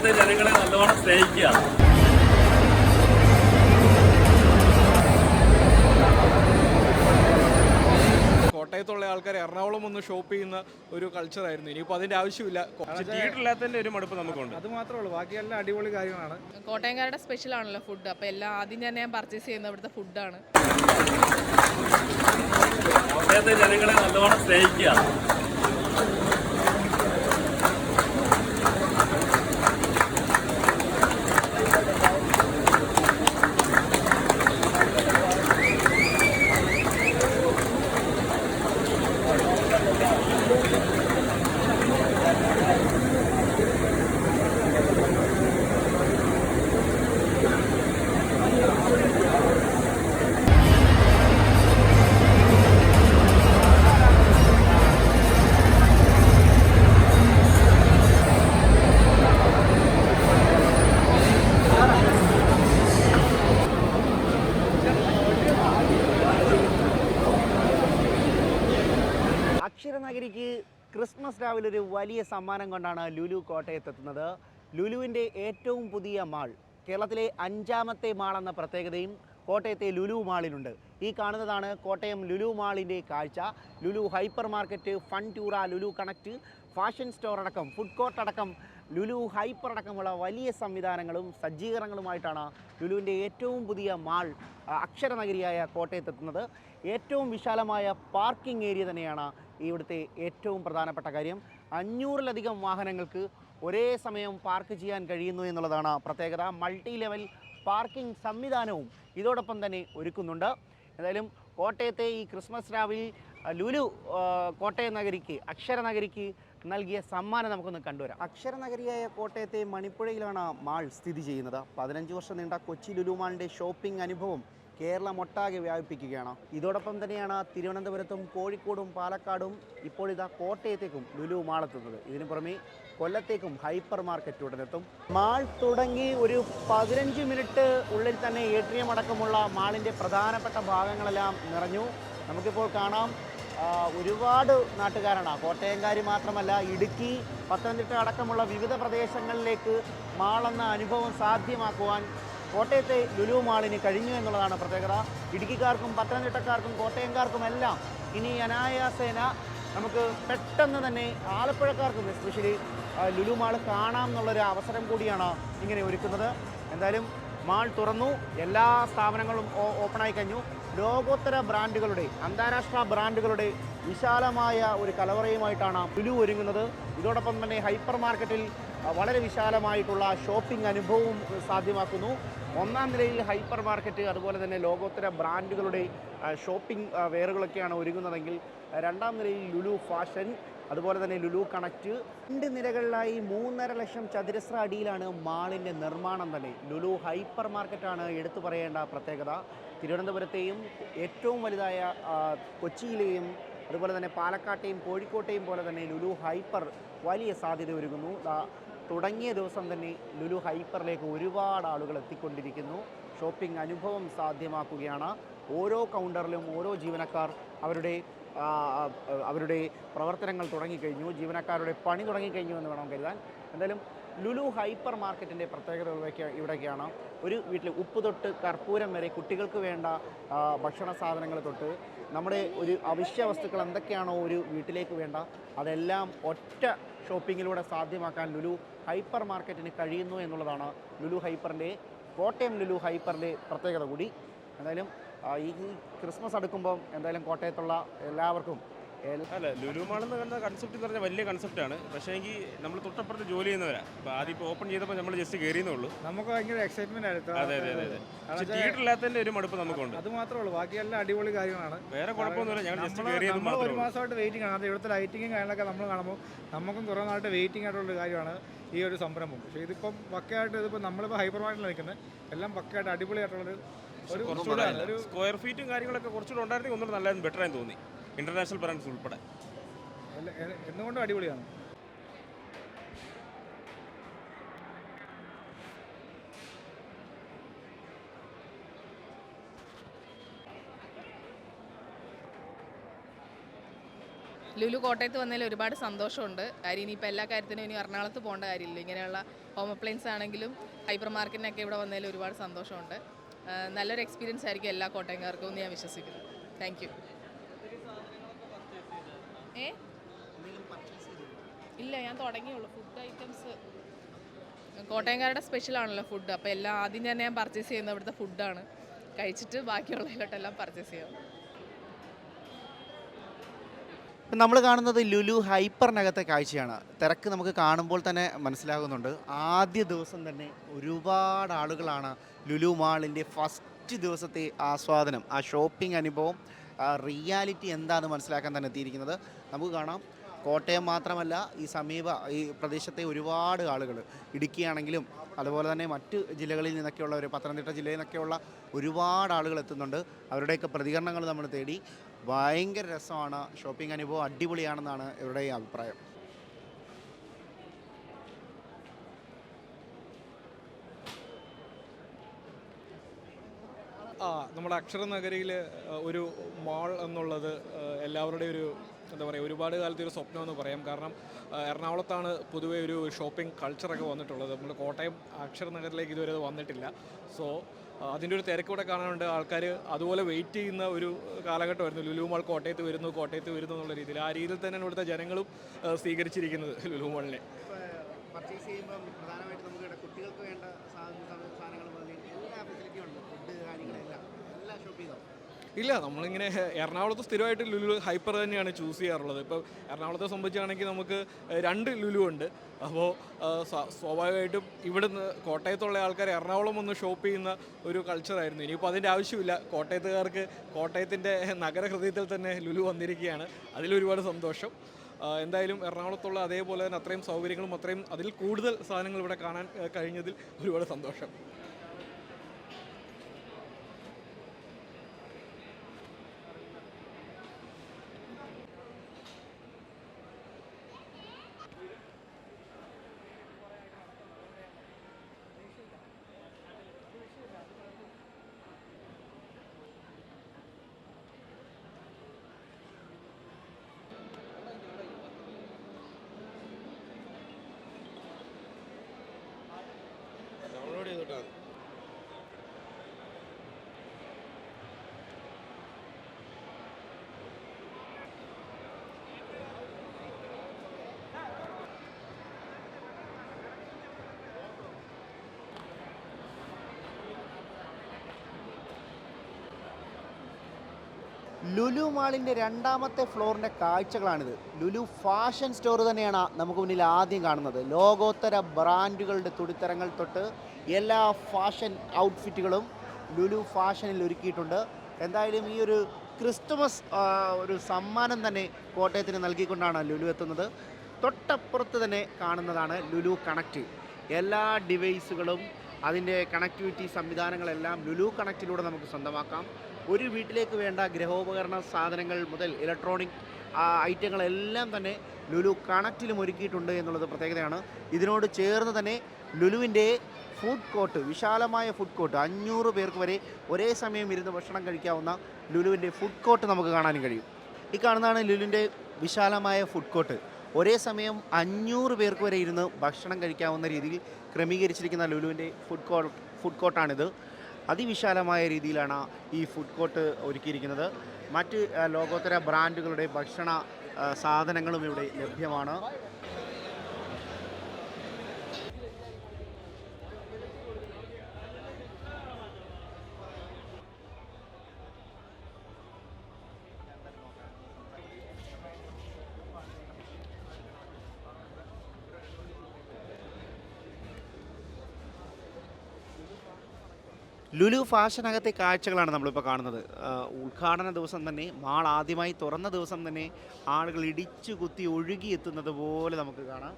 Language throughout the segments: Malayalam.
കോട്ടയത്തെ ജനങ്ങളെ നല്ലോണം സ്നേഹിക്കുക. കോട്ടയത്തുള്ള ആൾക്കാർ എറണാകുളം ഒന്ന് ഷോപ്പ് ചെയ്യുന്ന ഒരു കൾച്ചർ കൾച്ചറായിരുന്നു ഇനിയിപ്പോൾ അതിന്റെ ആവശ്യമില്ല. പക്ഷെ തിയേറ്ററില്ലാത്തതിന്റെ ഒരു മടുപ്പ് നമുക്കുണ്ട്. അത് മാത്രമേ ഉള്ളൂ. ബാക്കിയെല്ലാം അടിപൊളി കാര്യങ്ങളാണ്. കോട്ടയംകാരുടെ സ്പെഷ്യൽ ആണല്ലോ ഫുഡ് അപ്പോൾ എല്ലാം ആദ്യം തന്നെ ഞാൻ പർച്ചേസ് ചെയ്യുന്ന ഇവിടുത്തെ ഫുഡാണ് കോട്ടയത്തെ ജനങ്ങളെ നല്ലോണം സ്നേഹിക്കുക. അക്ഷരനഗരിക്ക് ക്രിസ്മസ് രാവിലെ ഒരു വലിയ സമ്മാനം കൊണ്ടാണ് ലുലു കോട്ടയത്തെത്തുന്നത്. ലുലുവിന്റെ ഏറ്റവും പുതിയ മാൾ കേരളത്തിലെ അഞ്ചാമത്തെ മാൾ എന്ന പ്രത്യേകതയും കോട്ടയത്തെ ലുലു മാളിനുണ്ട് ഈ കാണുന്നതാണ് കോട്ടയം ലുലു മാളിന്റെ കാഴ്ച. Lulu hypermarket Funtura Lulu connect fashion store അടക്കം ഫുഡ് കോർട്ട് അടക്കം ലുലു ഹൈപ്പർ അടക്കമുള്ള വലിയ സംവിധാനങ്ങളും സജ്ജീകരണങ്ങളുമായിട്ടാണ് ലുലുവിന്റെ ഏറ്റവും പുതിയ മാൾ അക്ഷരനഗരിയായ കോട്ടയത്തെത്തുന്നത്. ഏറ്റവും വിശാലമായ പാർക്കിംഗ് ഏരിയ തന്നെയാണ് ഇവിടുത്തെ ഏറ്റവും പ്രധാനപ്പെട്ട കാര്യം. അഞ്ഞൂറിലധികം വാഹനങ്ങൾക്ക് ഒരേ സമയം പാർക്ക് ചെയ്യാൻ കഴിയുന്നു എന്നുള്ളതാണ് പ്രത്യേകത. മൾട്ടി ലെവൽ പാർക്കിംഗ് സംവിധാനവും ഇതോടൊപ്പം തന്നെ ഒരുക്കുന്നുണ്ട്. എന്തായാലും കോട്ടയത്തെ ഈ ക്രിസ്മസ് രാവിൽ ലുലു കോട്ടയം നഗരിക്ക് അക്ഷരനഗരിക്ക് നൽകിയ സമ്മാനം നമുക്കൊന്ന് കണ്ടുവരാം. അക്ഷരനഗരിയായ കോട്ടയത്തെ മണിപ്പുഴയിലാണ് മാൾ സ്ഥിതി ചെയ്യുന്നത്. പതിനഞ്ച് വർഷം നീണ്ട കൊച്ചി ലുലുമാളിന്റെ ഷോപ്പിംഗ് അനുഭവം കേരളമൊട്ടാകെ വ്യാപിപ്പിക്കുകയാണ്. ഇതോടൊപ്പം തന്നെയാണ് തിരുവനന്തപുരത്തും കോഴിക്കോടും പാലക്കാടും ഇപ്പോൾ ഇതാ കോട്ടയത്തേക്കും ലുലു മാളെത്തുന്നത് ഇതിനു പുറമെ കൊല്ലത്തേക്കും ഹൈപ്പർ മാർക്കറ്റ് ഉടനെത്തും മാൾ തുടങ്ങി ഒരു പതിനഞ്ച് മിനിറ്റ് ഉള്ളിൽ തന്നെ എ ടി എം അടക്കമുള്ള മാളിന്റെ പ്രധാനപ്പെട്ട ഭാഗങ്ങളെല്ലാം നിറഞ്ഞു. നമുക്കിപ്പോൾ കാണാം ഒരുപാട് നാട്ടുകാരാണ്. കോട്ടയംകാർ മാത്രമല്ല ഇടുക്കി പത്തനംതിട്ട അടക്കമുള്ള വിവിധ പ്രദേശങ്ങളിലേക്ക് മാളെന്ന അനുഭവം സാധ്യമാക്കുവാൻ കോട്ടയത്തെ ലുലു മാളിന് കഴിഞ്ഞു എന്നുള്ളതാണ് പ്രത്യേകത. ഇടുക്കിക്കാർക്കും പത്തനംതിട്ടക്കാർക്കും കോട്ടയംകാർക്കും എല്ലാം ഇനി അനായാസേന നമുക്ക് പെട്ടെന്ന് തന്നെ ആലപ്പുഴക്കാർക്കും എസ്പെഷ്യലി ലുലു മാൾ കാണാം എന്നുള്ളൊരു അവസരം കൂടിയാണ് ഇങ്ങനെ ഒരുക്കുന്നത്. എന്തായാലും മാൾ തുറന്നു. എല്ലാ സ്ഥാപനങ്ങളും ഓപ്പണായി കഴിഞ്ഞു. ലോകോത്തര ബ്രാൻഡുകളുടെ അന്താരാഷ്ട്ര ബ്രാൻഡുകളുടെ വിശാലമായ ഒരു കലവറയുമായിട്ടാണ് ലുലു ഒരുങ്ങുന്നത്. ഇതോടൊപ്പം തന്നെ ഹൈപ്പർ മാർക്കറ്റിൽ വളരെ വിശാലമായിട്ടുള്ള ഷോപ്പിംഗ് അനുഭവവും സാധ്യമാക്കുന്നു. ഒന്നാം നിലയിൽ ഹൈപ്പർ മാർക്കറ്റ് അതുപോലെ തന്നെ ലോകോത്തര ബ്രാൻഡുകളുടെ ഷോപ്പിംഗ് വേറുകളൊക്കെയാണ് ഒരുങ്ങുന്നതെങ്കിൽ രണ്ടാം നിലയിൽ ലുലു ഫാഷൻ അതുപോലെ തന്നെ ലുലു കണക്ട്. രണ്ട് നിരകളിലായി മൂന്നര ലക്ഷം ചതുരശ്ര അടിയിലാണ് മാളിന്റെ നിർമ്മാണം തന്നെ. ലുലു ഹൈപ്പർ മാർക്കറ്റാണ് എടുത്തു പറയേണ്ട പ്രത്യേകത. തിരുവനന്തപുരത്തെയും ഏറ്റവും വലുതായ കൊച്ചിയിലെയും അതുപോലെ തന്നെ പാലക്കാട്ടെയും കോഴിക്കോട്ടെയും പോലെ തന്നെ ലുലു ഹൈപ്പർ വലിയ സാധ്യത ഒരുങ്ങുന്നു തുടങ്ങിയ ദിവസം തന്നെ ലുലു ഹൈപ്പറിലേക്ക് ഒരുപാട് ആളുകൾ എത്തിക്കൊണ്ടിരിക്കുന്നു. ഷോപ്പിംഗ് അനുഭവം സാധ്യമാക്കുകയാണ്. ഓരോ കൗണ്ടറിലും ഓരോ ജീവനക്കാർ അവരുടെ അവരുടെ പ്രവർത്തനങ്ങൾ തുടങ്ങിക്കഴിഞ്ഞു ജീവനക്കാരുടെ പണി തുടങ്ങിക്കഴിഞ്ഞു എന്ന് വേണം കരുതാൻ. എന്തായാലും ലുലു ഹൈപ്പർ മാർക്കറ്റിന്റെ പ്രത്യേകതകളൊക്കെ ഇവിടെയൊക്കെയാണ്. ഒരു വീട്ടിൽ ഉപ്പ് തൊട്ട് കർപ്പൂരം വരെ കുട്ടികൾക്ക് വേണ്ട ഭക്ഷണ സാധനങ്ങൾ തൊട്ട് നമ്മുടെ ഒരു അവശ്യ വസ്തുക്കൾ എന്തൊക്കെയാണോ ഒരു വീട്ടിലേക്ക് വേണ്ട അതെല്ലാം ഒറ്റ ഷോപ്പിങ്ങിലൂടെ സാധ്യമാക്കാൻ ലുലു ഹൈപ്പർ മാർക്കറ്റിന് കഴിയുന്നു എന്നുള്ളതാണ് ലുലു ഹൈപ്പറിന്റെ കോട്ടയം ലുലു ഹൈപ്പറിന്റെ പ്രത്യേകത കൂടി. എന്തായാലും ഈ ക്രിസ്മസ് അടുക്കുമ്പം എന്തായാലും കോട്ടയത്തുള്ള എല്ലാവർക്കും അല്ല ലുലു മാൾ എന്ന് പറയുന്ന കൺസെപ്റ്റ് എന്ന് പറഞ്ഞാൽ വലിയ കൺസെപ്റ്റാണ് പക്ഷേ എങ്കിൽ നമ്മൾ തൊട്ടപ്പുറത്ത് ജോലി ചെയ്യുന്നവരാ. അപ്പോൾ ആദ്യം ഇപ്പോൾ ഓപ്പൺ ചെയ്തപ്പോൾ നമ്മൾ ജസ്റ്റ് കയറിയെന്നുള്ളൂ നമുക്ക് ഭയങ്കര എക്സൈറ്റ്മെന്റ് ആയിരുന്നു അതെ അതെ അതെ പക്ഷേ ഒരു മടുപ്പ് നമുക്കുണ്ട്. അത് മാത്രമേ ഉള്ളൂ. ബാക്കിയെല്ലാം അടിപൊളി കാര്യങ്ങളാണ്. വേറെ കുഴപ്പമൊന്നുമില്ല. ഞങ്ങൾ ജസ്റ്റ് കയറിയത് ഒരു മാസമായിട്ട് വെയിറ്റിംഗ് ആണ്. അത് ഇവിടുത്തെ ലൈറ്റിങ്ങും കാര്യങ്ങളൊക്കെ നമ്മൾ കാണുമ്പോൾ നമുക്കും കുറേ നാളായിട്ട് വെയിറ്റിംഗ് ആയിട്ടുള്ള ഒരു കാര്യമാണ് ഈ ഒരു സംരംഭം. പക്ഷേ ഇതിപ്പം പക്കയായിട്ട് ഇതിപ്പോൾ നമ്മളിപ്പോൾ ഹൈപ്പർ മാർക്കറ്റിൽ നിൽക്കുന്നത് എല്ലാം പക്കയായിട്ട് അടിപൊളിയായിട്ടുള്ളൊരു ഒരു കുറച്ചുകൂടെ ഒരു സ്ക്വയർ ഫീറ്റും കാര്യങ്ങളൊക്കെ കുറച്ചുകൂടെ ഉണ്ടായിരുന്നെങ്കിൽ ഒന്നുകൂടെ നല്ലതായിരുന്നു ബെറ്റർ ആയി തോന്നി. ഇന്റർനാഷണൽ ബ്രാൻഡ്സ് ഉൾപ്പെടെ. എന്തുകൊണ്ടും അടിപൊളിയാണ്. ലുലു കോട്ടയത്ത് വന്നതിൽ ഒരുപാട് സന്തോഷമുണ്ട്. കാര്യം ഇനിയിപ്പോൾ എല്ലാ കാര്യത്തിനും ഇനി എറണാകുളത്ത് പോകേണ്ട കാര്യമില്ല. ഇങ്ങനെയുള്ള ഹോം അപ്ലയൻസ് ആണെങ്കിലും ഹൈപ്പർ മാർക്കറ്റിനൊക്കെ ഇവിടെ വന്നതിൽ ഒരുപാട് സന്തോഷമുണ്ട്. നല്ലൊരു എക്സ്പീരിയൻസ് ആയിരിക്കും എല്ലാ കോട്ടയംകാർക്കും എന്ന് ഞാൻ വിശ്വസിക്കുന്നു. താങ്ക് യു ഏ? ഇല്ല ഞാൻ തുടങ്ങിയുള്ളൂ. ഫുഡ് ഐറ്റംസ് കോട്ടയംകാരുടെ സ്പെഷ്യൽ ആണല്ലോ ഫുഡ് അപ്പോൾ എല്ലാം ആദ്യം തന്നെ ഞാൻ പർച്ചേസ് ചെയ്യുന്നത് ഇവിടുത്തെ ഫുഡാണ് കഴിച്ചിട്ട് ബാക്കിയുള്ളതിലോട്ടെല്ലാം പർച്ചേസ് ചെയ്യാം. നമ്മൾ കാണുന്നത് ലുലു ഹൈപ്പറിനകത്തെ കാഴ്ചയാണ്. തിരക്ക് നമുക്ക് കാണുമ്പോൾ തന്നെ മനസ്സിലാകുന്നുണ്ട്. ആദ്യ ദിവസം തന്നെ ഒരുപാട് ആളുകളാണ് ലുലു മാളിന്റെ ഫസ്റ്റ് ദിവസത്തെ ആസ്വാദനം ആ ഷോപ്പിംഗ് അനുഭവം ആ റിയാലിറ്റി എന്താണെന്ന് മനസ്സിലാക്കാൻ തന്നെ എത്തിയിരിക്കുന്നത്. നമുക്ക് കാണാം. കോട്ടയം മാത്രമല്ല ഈ സമീപ ഈ പ്രദേശത്തെ ഒരുപാട് ആളുകൾ ഇടുക്കിയാണെങ്കിലും അതുപോലെ തന്നെ മറ്റ് ജില്ലകളിൽ നിന്നൊക്കെയുള്ളവർ പത്തനംതിട്ട ജില്ലയിൽ നിന്നൊക്കെയുള്ള ഒരുപാട് ആളുകൾ എത്തുന്നുണ്ട്. അവരുടെയൊക്കെ പ്രതികരണങ്ങൾ നമ്മൾ തേടി. ഭയങ്കര രസമാണ്. ഷോപ്പിംഗ് അനുഭവം അടിപൊളിയാണെന്നാണ് ഇവരുടെ അഭിപ്രായം. ആ നമ്മുടെ അക്ഷര നഗരിയിൽ ഒരു മാൾ എന്നുള്ളത് എല്ലാവരുടെയും ഒരു എന്താ പറയുക ഒരുപാട് കാലത്തെ ഒരു സ്വപ്നം എന്ന് പറയാം. കാരണം എറണാകുളത്താണ് പൊതുവെ ഒരു ഷോപ്പിംഗ് കൾച്ചറൊക്കെ വന്നിട്ടുള്ളത്. നമ്മൾ കോട്ടയം അക്ഷര നഗറിലേക്ക് ഇതുവരെ അത് വന്നിട്ടില്ല. സോ അതിന്റെ ഒരു തിരക്കൂടെ കാണാനുണ്ട്. ആൾക്കാർ അതുപോലെ വെയിറ്റ് ചെയ്യുന്ന ഒരു കാലഘട്ടമായിരുന്നു ലുലു മാൾ കോട്ടയത്ത് വരുന്നു കോട്ടയത്ത് വരുന്നു എന്നുള്ള രീതിയിൽ. ആ രീതിയിൽ തന്നെ ഇവിടുത്തെ ജനങ്ങളും സ്വീകരിച്ചിരിക്കുന്നത് ലുലു മാളിനെ പർച്ചേസ് ചെയ്യുമ്പോൾ പ്രധാനമായിട്ട് നമുക്ക് കുട്ടികൾക്ക് വേണ്ട സാധനങ്ങൾ എല്ലാ ഫെസിലിറ്റിയും ഉണ്ട്. ഫുഡ് കാര്യങ്ങളെല്ലാം. എല്ലാ ഷോപ്പിംഗും ഇല്ല നമ്മളിങ്ങനെ എറണാകുളത്ത് സ്ഥിരമായിട്ട് ലുലു ഹൈപ്പർ തന്നെയാണ് ചൂസ് ചെയ്യാറുള്ളത്. ഇപ്പോൾ എറണാകുളത്തെ സംബന്ധിച്ചാണെങ്കിൽ നമുക്ക് രണ്ട് ലുലു ഉണ്ട്. അപ്പോൾ സ്വാഭാവികമായിട്ടും ഇവിടുന്ന് കോട്ടയത്തുള്ള ആൾക്കാർ എറണാകുളം ഒന്ന് ഷോപ്പ് ചെയ്യുന്ന ഒരു കൾച്ചറായിരുന്നു. ഇനിയിപ്പോൾ അതിന്റെ ആവശ്യമില്ല. കോട്ടയത്തുകാർക്ക് കോട്ടയത്തിന്റെ നഗരഹൃദയത്തിൽ തന്നെ ലുലു വന്നിരിക്കുകയാണ്. അതിലൊരുപാട് സന്തോഷം. എന്തായാലും എറണാകുളത്തുള്ള അതേപോലെ തന്നെ അത്രയും സൗകര്യങ്ങളും അത്രയും അതിൽ കൂടുതൽ സാധനങ്ങൾ ഇവിടെ കാണാൻ കഴിഞ്ഞതിൽ ഒരുപാട് സന്തോഷം. ലുലു മാളിന്റെ രണ്ടാമത്തെ ഫ്ലോറിന്റെ കാഴ്ചകളാണിത്. ലുലു ഫാഷൻ സ്റ്റോർ തന്നെയാണ് നമുക്ക് മുന്നിൽ ആദ്യം കാണുന്നത്. ലോകോത്തര ബ്രാൻഡുകളുടെ തുടിത്തരങ്ങൾ തൊട്ട് എല്ലാ ഫാഷൻ ഔട്ട്ഫിറ്റുകളും ലുലു ഫാഷനിൽ ഒരുക്കിയിട്ടുണ്ട്. എന്തായാലും ഈ ഒരു ക്രിസ്തുമസ് ഒരു സമ്മാനം തന്നെ കോട്ടയത്തിന് നൽകിക്കൊണ്ടാണ് ലുലു എത്തുന്നത്. തൊട്ടപ്പുറത്ത് തന്നെ കാണുന്നതാണ് ലുലു കണക്റ്റ് എല്ലാ ഡിവൈസുകളും അതിന്റെ കണക്ടിവിറ്റി സംവിധാനങ്ങളെല്ലാം ലുലു കണക്റ്റിലൂടെ നമുക്ക് സ്വന്തമാക്കാം. ഒരു വീട്ടിലേക്ക് വേണ്ട ഗൃഹോപകരണ സാധനങ്ങൾ മുതൽ ഇലക്ട്രോണിക് ഐറ്റങ്ങളെല്ലാം തന്നെ ലുലു കണക്റ്റിലും ഒരുക്കിയിട്ടുണ്ട് എന്നുള്ളത് പ്രത്യേകതയാണ്. ഇതിനോട് ചേർന്ന് തന്നെ ലുലുവിന്റെ ഫുഡ് കോർട്ട് വിശാലമായ ഫുഡ് കോർട്ട് അഞ്ഞൂറ് പേർക്ക് വരെ ഒരേ സമയം ഇരുന്ന് ഭക്ഷണം കഴിക്കാവുന്ന ലുലുവിന്റെ ഫുഡ് കോർട്ട് നമുക്ക് കാണാനും കഴിയും. ഈ കാണുന്നതാണ് ലുലുവിന്റെ വിശാലമായ ഫുഡ് കോർട്ട് ഒരേ സമയം അഞ്ഞൂറ് പേർക്ക് വരെ ഇരുന്ന് ഭക്ഷണം കഴിക്കാവുന്ന രീതിയിൽ ക്രമീകരിച്ചിരിക്കുന്ന ലുലുവിന്റെ ഫുഡ് കോർട്ട് ഫുഡ് കോർട്ടാണിത് അതിവിശാലമായ രീതിയിലാണ് ഈ ഫുഡ് കോർട്ട് ഒരുക്കിയിരിക്കുന്നത്. മറ്റ് ലോകോത്തര ബ്രാൻഡുകളുടെ ഭക്ഷണ സാധനങ്ങളും ഇവിടെ ലഭ്യമാണ്. ലുലു ഫാഷനകത്തെ കാഴ്ചകളാണ് നമ്മളിപ്പോൾ കാണുന്നത്. ഉദ്ഘാടന ദിവസം തന്നെ മാൾ ആദ്യമായി തുറന്ന ദിവസം തന്നെ ആളുകൾ ഇടിച്ചു കുത്തി ഒഴുകി എത്തുന്നത് പോലെ നമുക്ക് കാണാം.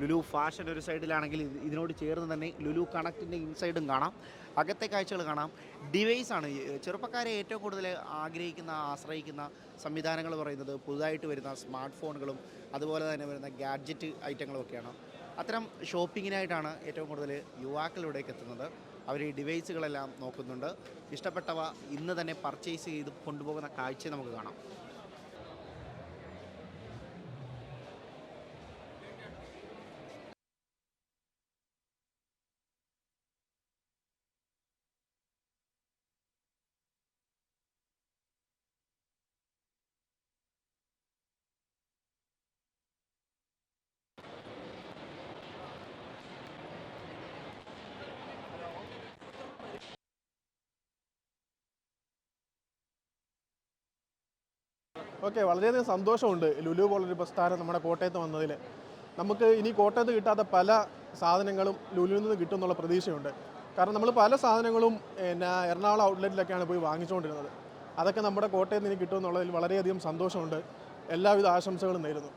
ലുലു ഫാഷൻ ഒരു സൈഡിലാണെങ്കിൽ ഇതിനോട് ചേർന്ന് തന്നെ ലുലു കണക്റ്റിന്റെ ഇൻസൈഡും കാണാം. അകത്തെ കാഴ്ചകൾ കാണാം. ഡിവൈസാണ് ചെറുപ്പക്കാരെ ഏറ്റവും കൂടുതൽ ആഗ്രഹിക്കുന്ന ആശ്രയിക്കുന്ന സംവിധാനങ്ങൾ പറയുന്നത് പുതുതായിട്ട് വരുന്ന സ്മാർട്ട് ഫോണുകളും അതുപോലെ തന്നെ വരുന്ന ഗാഡ്ജറ്റ് ഐറ്റങ്ങളും ഒക്കെയാണ്. അത്തരം ഷോപ്പിങ്ങിനായിട്ടാണ് ഏറ്റവും കൂടുതൽ യുവാക്കളിവിടേക്ക് എത്തുന്നത്. അവർ ഈ ഡിവൈസുകളെല്ലാം നോക്കുന്നുണ്ട്. ഇഷ്ടപ്പെട്ടവ ഇന്ന് തന്നെ പർച്ചേസ് ചെയ്ത് കൊണ്ടുപോകുന്ന കാഴ്ച നമുക്ക് കാണാം. ഓക്കെ വളരെയധികം സന്തോഷമുണ്ട് ലുലു പോലൊരു പ്രസ്ഥാനം നമ്മുടെ കോട്ടയത്ത് വന്നതിൽ നമുക്ക് ഇനി കോട്ടയത്ത് കിട്ടാത്ത പല സാധനങ്ങളും ലുലുവിൽ നിന്ന് കിട്ടും എന്നുള്ള പ്രതീക്ഷയുണ്ട്. കാരണം നമ്മൾ പല സാധനങ്ങളും പിന്നെ എറണാകുളം ഔട്ട്ലെറ്റിലൊക്കെയാണ് പോയി വാങ്ങിച്ചുകൊണ്ടിരുന്നത് അതൊക്കെ നമ്മുടെ കോട്ടയത്ത് ഇനി കിട്ടും എന്നുള്ളതിൽ വളരെയധികം സന്തോഷമുണ്ട്. എല്ലാവിധ ആശംസകളും നേരുന്നു.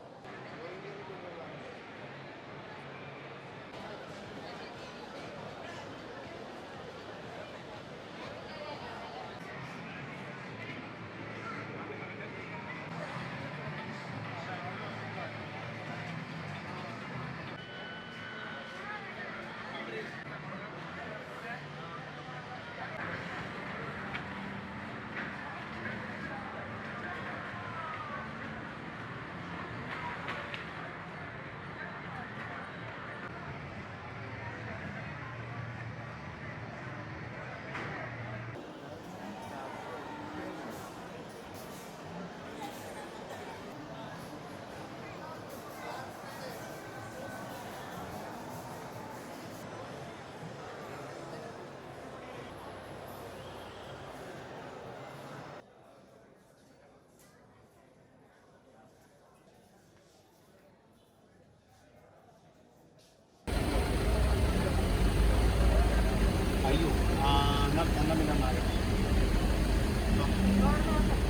kayo. Uh, nagtanami ng mga. So,